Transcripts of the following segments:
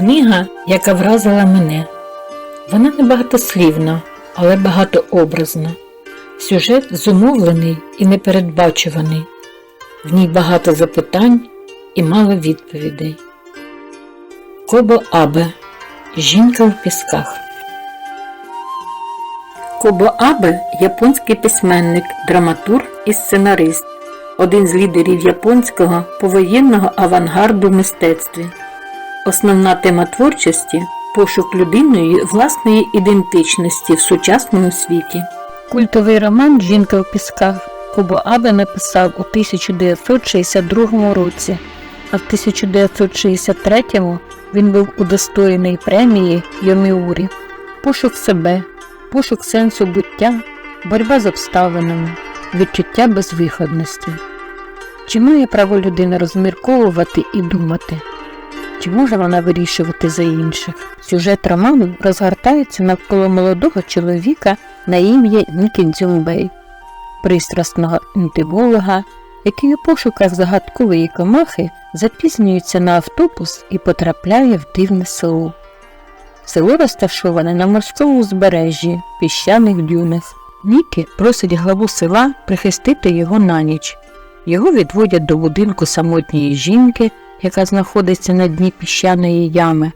Книга, яка вразила мене. Вона не багатослівна, але багатообразна. Сюжет зумовлений і непередбачуваний. В ній багато запитань і мало відповідей. Кобо Абе. Жінка в пісках. Кобо Абе японський письменник, драматург і сценарист, один з лідерів японського повоєнного авангарду в мистецтві. Основна тема творчості пошук людиною власної ідентичності в сучасному світі. Культовий роман Жінка в пісках Кубо Абе написав у 1962 році, а в 1963 він був удостоєний премії Йоміурі. Пошук себе, пошук сенсу буття, боротьба з обставинами, відчуття безвиходності. Чи має право людина розмірковувати і думати? Чи може вона вирішувати за інших? Сюжет роману розгортається навколо молодого чоловіка на ім'я Нікі Дзюмбей, пристрасного інтимолога, який у пошуках загадкової комахи запізнюється на автобус і потрапляє в дивне село. Село розташоване на морському узбережжі піщаних дюнах. Нікі просить главу села прихистити його на ніч. Його відводять до будинку самотньої жінки, яка знаходиться на дні піщаної ями.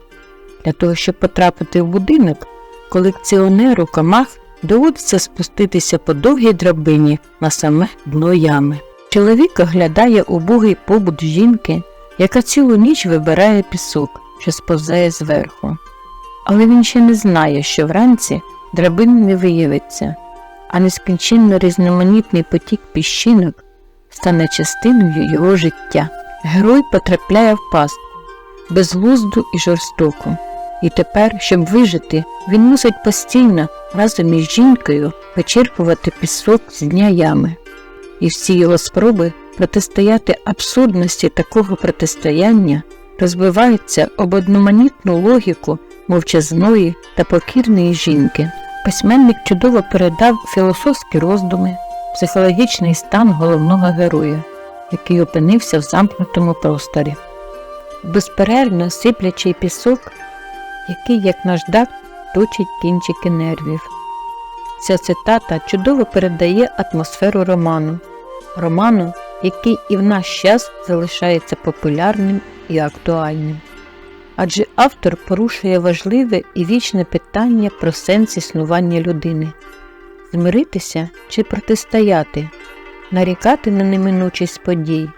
Для того, щоб потрапити в будинок, колекціонеру комах доводиться спуститися по довгій драбині на саме дно ями. Чоловік оглядає убогий побут жінки, яка цілу ніч вибирає пісок, що сповзає зверху. Але він ще не знає, що вранці драбини не виявиться, а нескінченно різноманітний потік піщинок стане частиною його життя. Герой потрапляє в пастку, безглузду і жорстоку. І тепер, щоб вижити, він мусить постійно разом із жінкою вичерпувати пісок з дня ями. І всі його спроби протистояти абсурдності такого протистояння розбиваються об одноманітну логіку мовчазної та покірної жінки. Письменник чудово передав філософські роздуми, психологічний стан головного героя, який опинився в замкнутому просторі. Безперервно сиплячий пісок, який, як наждак, точить кінчики нервів. Ця цитата чудово передає атмосферу роману, роману, який і в наш час залишається популярним і актуальним. Адже автор порушує важливе і вічне питання про сенс існування людини змиритися чи протистояти, нарікати на неминучість подій,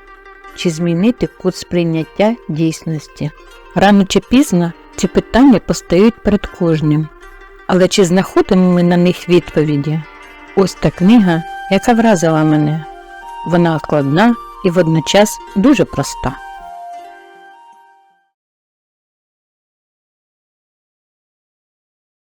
чи змінити кут сприйняття дійсності. Рано чи пізно ці питання постають перед кожним. Але чи знаходимо ми на них відповіді? Ось та книга, яка вразила мене. Вона складна і водночас дуже проста.